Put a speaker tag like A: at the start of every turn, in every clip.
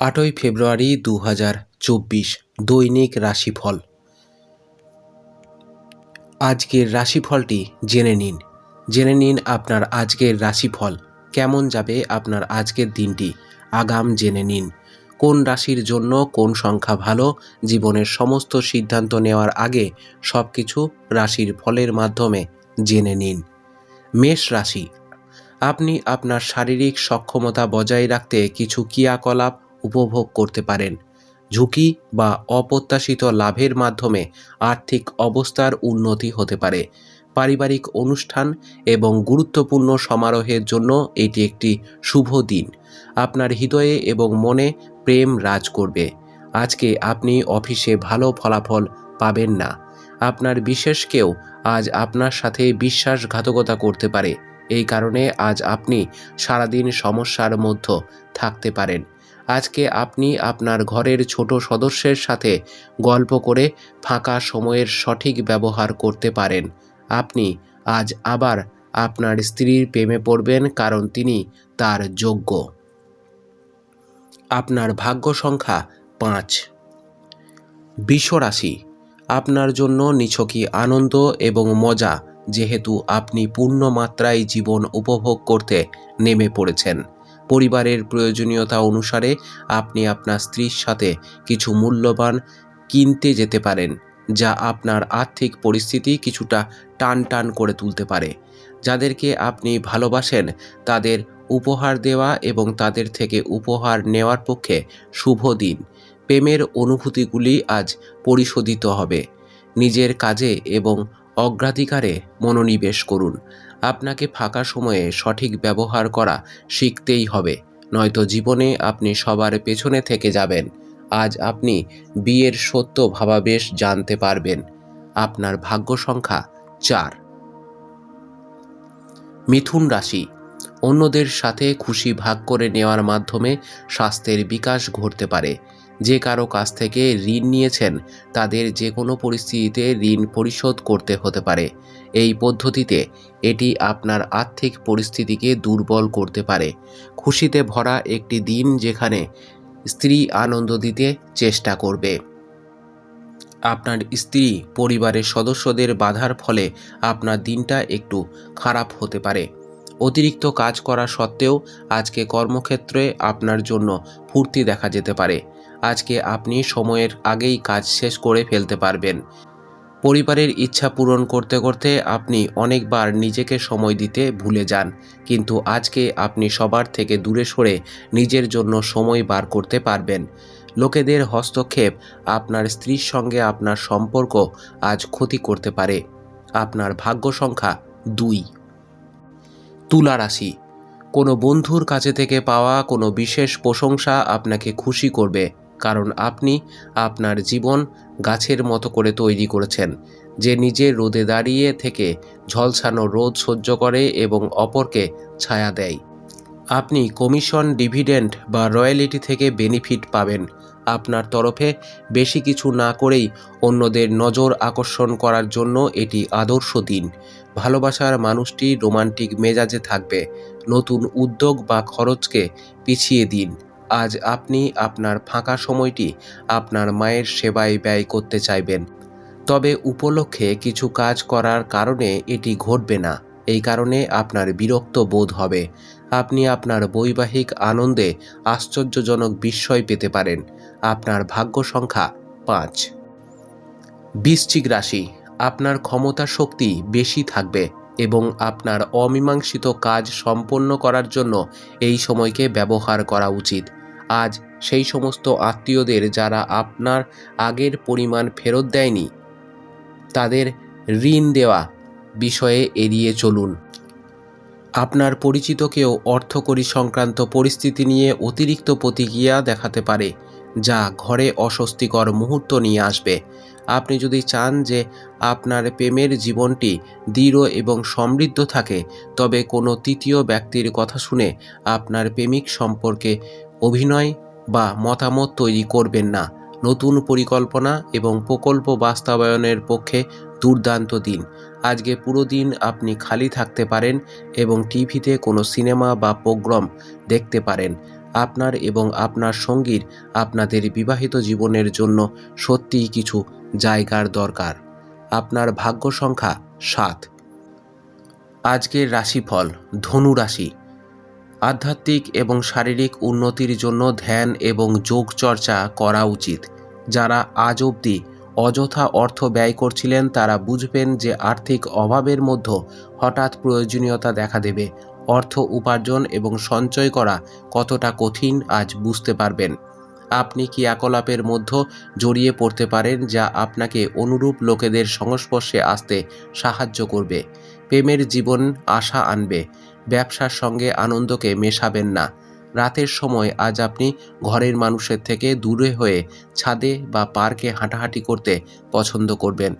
A: আটই ফেব্রুয়ারি দু চব্বিশ দৈনিক রাশিফল। আজকের রাশিফলটি জেনে নিন। জেনে নিন আপনার আজকের রাশিফল কেমন যাবে আপনার আজকের দিনটি। আগাম জেনে নিন। কোন রাশির জন্য কোন সংখ্যা ভালো? জীবনের সমস্ত সিদ্ধান্ত নেওয়ার আগে সব কিছু রাশির ফলের মাধ্যমে জেনে নিন। মেষ রাশি। আপনি আপনার শারীরিক সক্ষমতা বজায় রাখতে কিছু ক্রিয়াকলাপ উপভোগ করতে পারেন। ঝুঁকি বা অপ্রত্যাশিত লাভের মাধ্যমে আর্থিক অবস্থার উন্নতি হতে পারে। পারিবারিক অনুষ্ঠান এবং গুরুত্বপূর্ণ সমারোহের জন্য এটি একটি শুভ দিন। আপনার হৃদয়ে এবং মনে প্রেম রাজ করবে। আজকে আপনি অফিসে ভালো ফলাফল পাবেন না। আপনার বিশেষ কেউ আজ আপনার সাথে বিশ্বাসঘাতকতা করতে পারে। এই কারণে আজ আপনি সারাদিন সমস্যার মধ্য থাকতে পারেন। আজকে আপনি আপনার ঘরের ছোট সদস্যের সাথে গল্প করে ফাঁকা সময়ের সঠিক ব্যবহার করতে পারেন। আপনি আজ আবার আপনার স্ত্রীর প্রেমে পড়বেন কারণ তিনি তার যোগ্য। আপনার ভাগ্য সংখ্যা পাঁচ। বিশ্বরাশি আপনার জন্য নিছকি আনন্দ এবং মজা, যেহেতু আপনি পূর্ণ মাত্রায় জীবন উপভোগ করতে নেমে পড়েছেন। পরিবারের প্রয়োজনীয়তা অনুসারে আপনি আপনার স্ত্রীর সাথে কিছু মূল্যবান কিনতে যেতে পারেন, যা আপনার আর্থিক পরিস্থিতি কিছুটা টান টান করে তুলতে পারে। যাদেরকে আপনি ভালোবাসেন, তাদের উপহার দেওয়া এবং তাদের থেকে উপহার নেওয়ার পক্ষে শুভ দিন। প্রেমের অনুভূতিগুলি আজ পরিশোধিত হবে। নিজের কাজে এবং অগ্রাধিকারে মনোনিবেশ করুন। আপনাকে ফাঁকা সময়ে সঠিক ব্যবহার করা শিখতেই হবে, নয়তো জীবনে আপনি সবার পেছনে থেকে যাবেন। আজ আপনি বিয়ের সত্য ভাবাবেশ জানতে পারবেন। আপনার ভাগ্য সংখ্যা চার। মিথুন রাশি, অন্যদের সাথে খুশি ভাগ করে নেওয়ার মাধ্যমে স্বাস্থ্যের বিকাশ ঘটতে পারে। যে কারও কাছ থেকে ঋণ নিয়েছেন, তাদের যে কোনো পরিস্থিতিতে ঋণ পরিশোধ করতে হতে পারে। এই পদ্ধতিতে এটি আপনার আর্থিক পরিস্থিতিকে দুর্বল করতে পারে। খুশিতে ভরা একটি দিন যেখানে স্ত্রী আনন্দ দিতে চেষ্টা করবে। আপনার স্ত্রী পরিবারের সদস্যদের বাধার ফলে আপনার দিনটা একটু খারাপ হতে পারে। অতিরিক্ত কাজ করা সত্ত্বেও আজকে কর্মক্ষেত্রে আপনার জন্য ফুর্তি দেখা যেতে পারে। আজকে আপনি সময়ের আগেই কাজ শেষ করে ফেলতে পারবেন। পরিবারের ইচ্ছা পূরণ করতে করতে আপনি অনেকবার নিজেকে সময় দিতে ভুলে যান, কিন্তু আজকে আপনি সবার থেকে দূরে সরে নিজের জন্য সময় বার করতে পারবেন। লোকেদের হস্তক্ষেপ আপনার স্ত্রীর সঙ্গে আপনার সম্পর্ক আজ ক্ষতি করতে পারে। আপনার ভাগ্য সংখ্যা দুই। তুলা রাশি। কোনো বন্ধুর কাছে থেকে পাওয়া কোনো বিশেষ প্রশংসা আপনাকে খুশি করবে। কারণ আপনি আপনার জীবন গাছের মতো করে তৈরি করেছেন, যে নিজে রোদে দাঁড়িয়ে থেকে ঝলসানো রোদ সহ্য করে এবং অপরকে ছায়া দেয়। আপনি কমিশন ডিভিডেন্ড বা রয়্যালিটি থেকে বেনিফিট পাবেন। আপনার তরফে বেশি কিছু না করেই অন্যদের নজর আকর্ষণ করার জন্য এটি আদর্শ দিন। ভালোবাসার মানুষটি রোমান্টিক মেজাজে থাকবে। নতুন উদ্যোগ বা খরচকে পিছিয়ে দিন। আজ আপনি আপনার ফাঁকা সময়টি আপনার মায়ের সেবায় ব্যয় করতে চাইবেন। তবে উপলক্ষে কিছু কাজ করার কারণে এটি ঘটবে না। এই কারণে আপনার বিরক্ত বোধ হবে। আপনি আপনার বৈবাহিক আনন্দে আশ্চর্যজনক বিস্ময় পেতে পারেন। আপনার ভাগ্য সংখ্যা পাঁচ। বৃশ্চিক রাশি, আপনার ক্ষমতা শক্তি বেশি থাকবে এবং আপনার অমীমাংসিত কাজ সম্পন্ন করার জন্য এই সময়কে ব্যবহার করা উচিত। আজ সেই সমস্ত আত্মীয়দের যারা আপনার আগের পরিমাণ ফেরত দেয়নি, তাদের ঋণ দেওয়া বিষয়ে এড়িয়ে চলুন। আপনার পরিচিত কেউ অর্থকরী সংক্রান্ত পরিস্থিতি নিয়ে অতিরিক্ত প্রতিক্রিয়া দেখাতে পারে, যা ঘরে অস্বস্তিকর মুহূর্ত নিয়ে আসবে। আপনি যদি চান যে আপনার প্রেমের জীবনটি দৃঢ় এবং সমৃদ্ধ থাকে, তবে কোনো তৃতীয় ব্যক্তির কথা শুনে আপনার প্রেমিক সম্পর্কে অভিনয় বা মতামত তৈরি করবেন না। নতুন পরিকল্পনা এবং প্রকল্প বাস্তবায়নের পক্ষে দুর্দান্ত দিন। আজকে পুরো দিন আপনি খালি থাকতে পারেন এবং টিভিতে কোনো সিনেমা বা প্রোগ্রাম দেখতে পারেন। আপনার এবং আপনার সঙ্গীর আপনাদের বিবাহিত জীবনের জন্য সত্যিই কিছু জায়গার দরকার। আপনার ভাগ্য সংখ্যা সাত। আজকের রাশিফল ধনু রাশি। আধ্যাত্মিক এবং শারীরিক উন্নতির জন্য ধ্যান এবং যোগ চর্চা করা উচিত। যারা আজ অবধি অযথা অর্থ ব্যয় করছিলেন, তারা বুঝবেন যে আর্থিক অভাবের মধ্যে হঠাৎ প্রয়োজনীয়তা দেখা দেবে। অর্থ উপার্জন এবং সঞ্চয় করা কতটা কঠিন আজ বুঝতে পারবেন। আপনি ক্রিয়াকলাপের মধ্যে জড়িয়ে পড়তে পারেন, যা আপনাকে অনুরূপ লোকেদের সংস্পর্শে আসতে সাহায্য করবে। প্রেমের জীবন আশা আনবে। ব্যবসার সঙ্গে আনন্দকে মেশাবেন না। রাতের সময় আজ আপনি ঘরের মানুষের থেকে দূরে হয়ে ছাদে বা পার্কে হাঁটাহাঁটি করতে পছন্দ করবেন।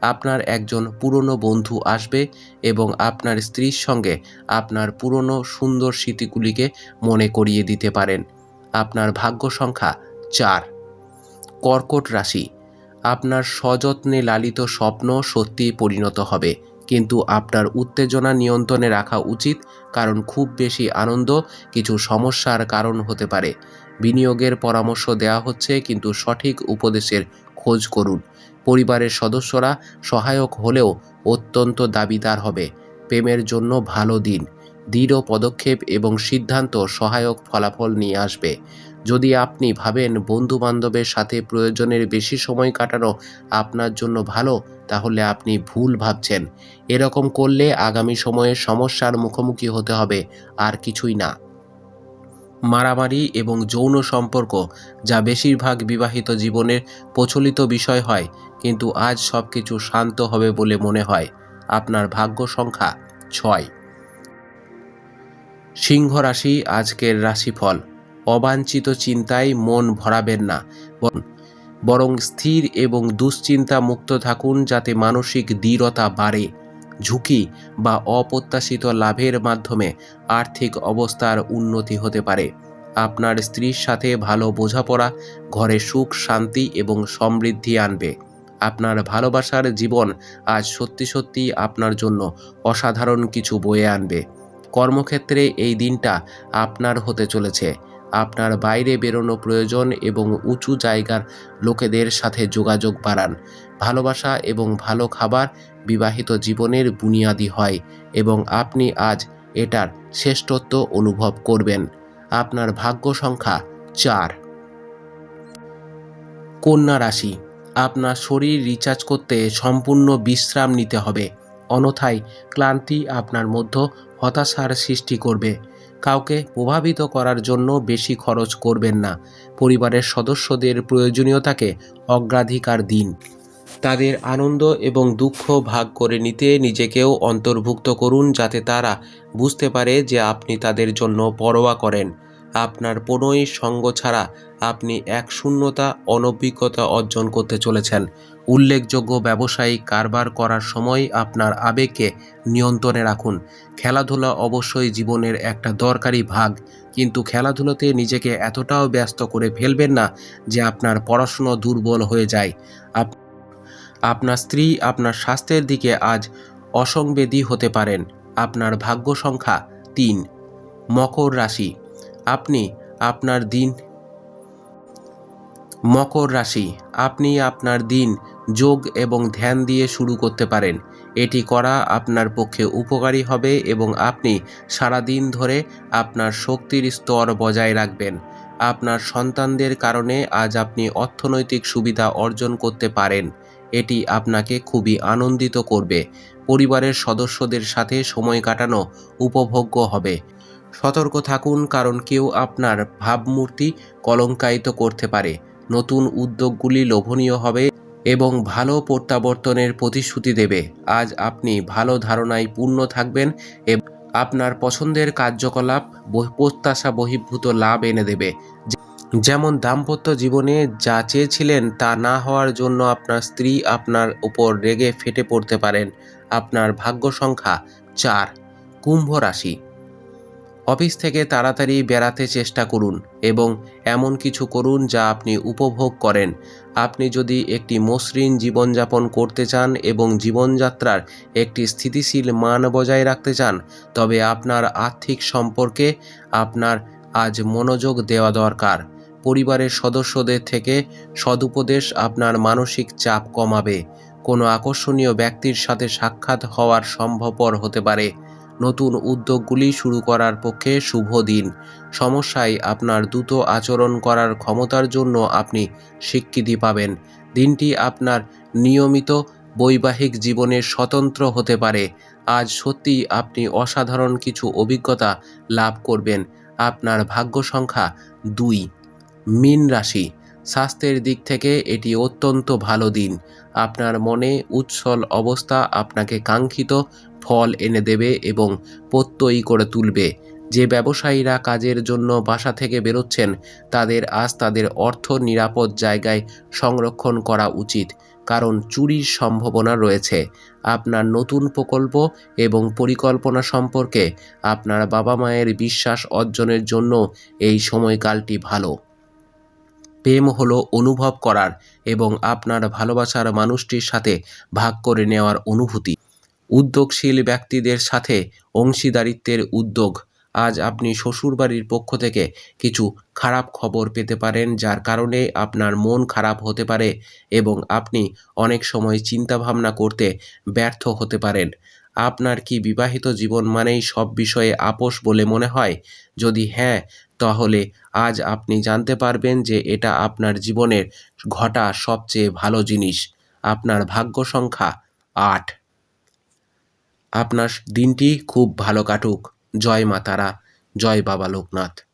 A: আপনার একজন পুরনো বন্ধু আসবে এবং আপনার স্ত্রীর সঙ্গে আপনার পুরনো সুন্দর স্মৃতিগুলিকে মনে করিয়ে দিতে পারেন। আপনার ভাগ্য সংখ্যা চার। কর্কট রাশি। আপনার সযত্নে লালিত স্বপ্ন সত্যি পরিণত হবে। কিন্তু আপনার উত্তেজনা নিয়ন্ত্রণে রাখা উচিত, কারণ খুব বেশি আনন্দ কিছু সমস্যার কারণ হতে পারে। বিনিয়োগের পরামর্শ দেওয়া হচ্ছে কিন্তু সঠিক উপদেশের খোঁজ করুন। পরিবারের সদস্যরা সহায়ক হলেও অত্যন্ত দাবিদার হবে। প্রেমের জন্য ভালো দিন। দৃঢ় পদক্ষেপ এবং সিদ্ধান্ত সহায়ক ফলাফল নিয়ে আসবে। যদি আপনি ভাবেন বন্ধু বান্ধবের সাথে প্রয়োজনের বেশি সময় কাটানো আপনার জন্য ভালো, তাহলে আপনি ভুল ভাবছেন। এরকম করলে আগামী সময়ে সমস্যার মুখোমুখি হতে হবে, আর কিছুই না। মারামারি এবং যৌন সম্পর্ক, যা বেশিরভাগ বিবাহিত জীবনের প্রচলিত বিষয় হয়, কিন্তু আজ সব কিছু শান্ত হবে বলে মনে হয়। আপনার ভাগ্য সংখ্যা ছয়। সিংহ রাশি আজকের রাশিফল। অবাঞ্ছিত চিন্তায় মন ভরাবেন না। বরং- স্থির এবং দুশ্চিন্তা মুক্ত থাকুন যাতে মানসিক দৃঢ়তা বাড়ে। ঝুঁকি বা অপ্রত্যাশিত লাভের মাধ্যমে আর্থিক অবস্থার উন্নতি হতে পারে। আপনার স্ত্রীর সাথে ভালো বোঝাপড়া ঘরে সুখ, শান্তি এবং সমৃদ্ধি আনবে। আপনার ভালোবাসার জীবন আজ সত্যি সত্যি আপনার জন্য অসাধারণ কিছু বয়ে আনবে। কর্মক্ষেত্রে এই দিনটা আপনার হতে চলেছে। আপনার বাইরে বেরোনো প্রয়োজন এবং উঁচু জায়গার লোকেদের সাথে যোগাযোগ বাড়ান। ভালোবাসা এবং ভালো খাবার বিবাহিত জীবনের বুনিয়াদি হয় এবং আপনি আজ এটার শ্রেষ্ঠত্ব অনুভব করবেন। আপনার ভাগ্য সংখ্যা চার। কন্যা রাশি, আপনার শরীর রিচার্জ করতে সম্পূর্ণ বিশ্রাম নিতে হবে। অনথায় ক্লান্তি আপনার মধ্যে হতাশার সৃষ্টি করবে। কাউকে প্রভাবিত করার জন্য বেশি খরচ করবেন না। পরিবারের সদস্যদের প্রয়োজনীয়তাকে অগ্রাধিকার দিন। তাদের আনন্দ এবং দুঃখ ভাগ করে নিতে নিজেকেও অন্তর্ভুক্ত করুন যাতে তারা বুঝতে পারে যে আপনি তাদের জন্য পরোয়া করেন। আপনার পনই সঙ্গ ছাড়া আপনি এক শূন্যতা, অনভিজ্ঞতা অর্জন করতে চলেছেন। উল্লেখযোগ্য ব্যবসায়িক কারবার করার সময় আপনার আবেগকে নিয়ন্ত্রণে রাখুন। খেলাধুলা অবশ্যই জীবনের একটা দরকারি ভাগ। কিন্তু খেলাধুলোতে নিজেকে এতটাও ব্যস্ত করে ফেলবেন না যে আপনার পড়াশুনো দুর্বল হয়ে যায়। আপ- আপনার স্ত্রী আপনার স্বাস্থ্যের দিকে আজ অসংবেদী হতে পারেন। আপনার ভাগ্য সংখ্যা তিন। মকর রাশি। আপনি আপনার দিন মকর রাশি। আপনি আপনার দিন যোগ এবং ধ্যান দিয়ে শুরু করতে পারেন। এটি করা আপনার পক্ষে উপকারী হবে এবং আপনি সারা দিন ধরে আপনার শক্তির স্তর বজায় রাখবেন। আপনার সন্তানদের কারণে আজ আপনি অর্থনৈতিক সুবিধা অর্জন করতে পারেন। এটি আপনাকে খুবই আনন্দিত করবে। পরিবারের সদস্যদের সাথে সময় কাটানো উপভোগ্য হবে। সতর্ক থাকুন কারণ কেউ আপনার ভাবমূর্তি কলঙ্কায়িত করতে পারে। নতুন উদ্যোগগুলি লোভনীয় হবে এবং ভালো প্রত্যাবর্তনের প্রতিশ্রুতি দেবে। আজ আপনি ভালো ধারণায় পূর্ণ থাকবেন এবং আপনার পছন্দের কার্যকলাপ প্রত্যাশা বহির্ভূত লাভ এনে দেবে। যেমন দাম্পত্য জীবনে যা চেয়েছিলেন তা না হওয়ার জন্য আপনার স্ত্রী আপনার উপর রেগে ফেটে পড়তে পারেন। আপনার ভাগ্য সংখ্যা চার। কুম্ভ রাশি। অফিস থেকে তাড়াতাড়ি বেড়াতে চেষ্টা করুন এবং এমন কিছু করুন যা আপনি উপভোগ করেন। আপনি যদি একটি মসৃণ জীবনযাপন করতে চান এবং জীবনযাত্রার একটি স্থিতিশীল মান বজায় রাখতে চান, তবে আপনার আর্থিক সম্পর্কে আপনার আজ মনোযোগ দেওয়া দরকার। পরিবারের সদস্যদের থেকে সদুপদেশ আপনার মানসিক চাপ কমাবে। কোনো আকর্ষণীয় ব্যক্তির সাথে সাক্ষাৎ হওয়ার সম্ভবপর হতে পারে। নতুন উদ্যোগগুলি শুরু করার পক্ষে শুভ দিন। সমস্যায় আপনার দ্রুত আচরণ করার ক্ষমতার জন্য আপনি স্বীকৃতি পাবেন। দিনটি আপনার নিয়মিত বৈবাহিক জীবনে স্বতন্ত্র হতে পারে। আজ সত্যিই আপনি অসাধারণ কিছু অভিজ্ঞতা লাভ করবেন। আপনার ভাগ্য সংখ্যা দুই। মীন রাশি। স্বাস্থ্যের দিক থেকে এটি অত্যন্ত ভালো দিন। আপনার মনে উচ্ছল অবস্থা আপনাকে কাঙ্ক্ষিত ফল এনে দেবে এবং প্রত্যয়ী করে তুলবে। যে ব্যবসায়ীরা কাজের জন্য বাসা থেকে বেরোচ্ছেন, তাদের আজ তাদের অর্থ নিরাপদ জায়গায় সংরক্ষণ করা উচিত, কারণ চুরির সম্ভাবনা রয়েছে। আপনার নতুন প্রকল্প এবং পরিকল্পনা সম্পর্কে আপনার বাবা মায়ের বিশ্বাস অর্জনের জন্য এই সময়কালটি ভালো। প্রেম হলো অনুভব করার এবং আপনার ভালোবাসার মানুষটির সাথে ভাগ করে নেওয়ার অনুভূতি। উদ্যোগশীল ব্যক্তিদের সাথে অংশীদারিত্বের উদ্যোগ। আজ আপনি শ্বশুরবাড়ির পক্ষ থেকে কিছু খারাপ খবর পেতে পারেন, যার কারণে আপনার মন খারাপ হতে পারে এবং আপনি অনেক সময় চিন্তাভাবনা করতে ব্যর্থ হতে পারেন। আপনার কি বিবাহিত জীবন মানেই সব বিষয়ে আপোষ বলে মনে হয়? যদি হ্যাঁ তাহলে আজ আপনি জানতে পারবেন যে এটা আপনার জীবনের ঘটা সবচেয়ে ভালো জিনিস। আপনার ভাগ্য সংখ্যা আট। আপনার দিনটি খুব ভালো কাটুক। জয় মাতারা জয় বাবা লোকনাথ।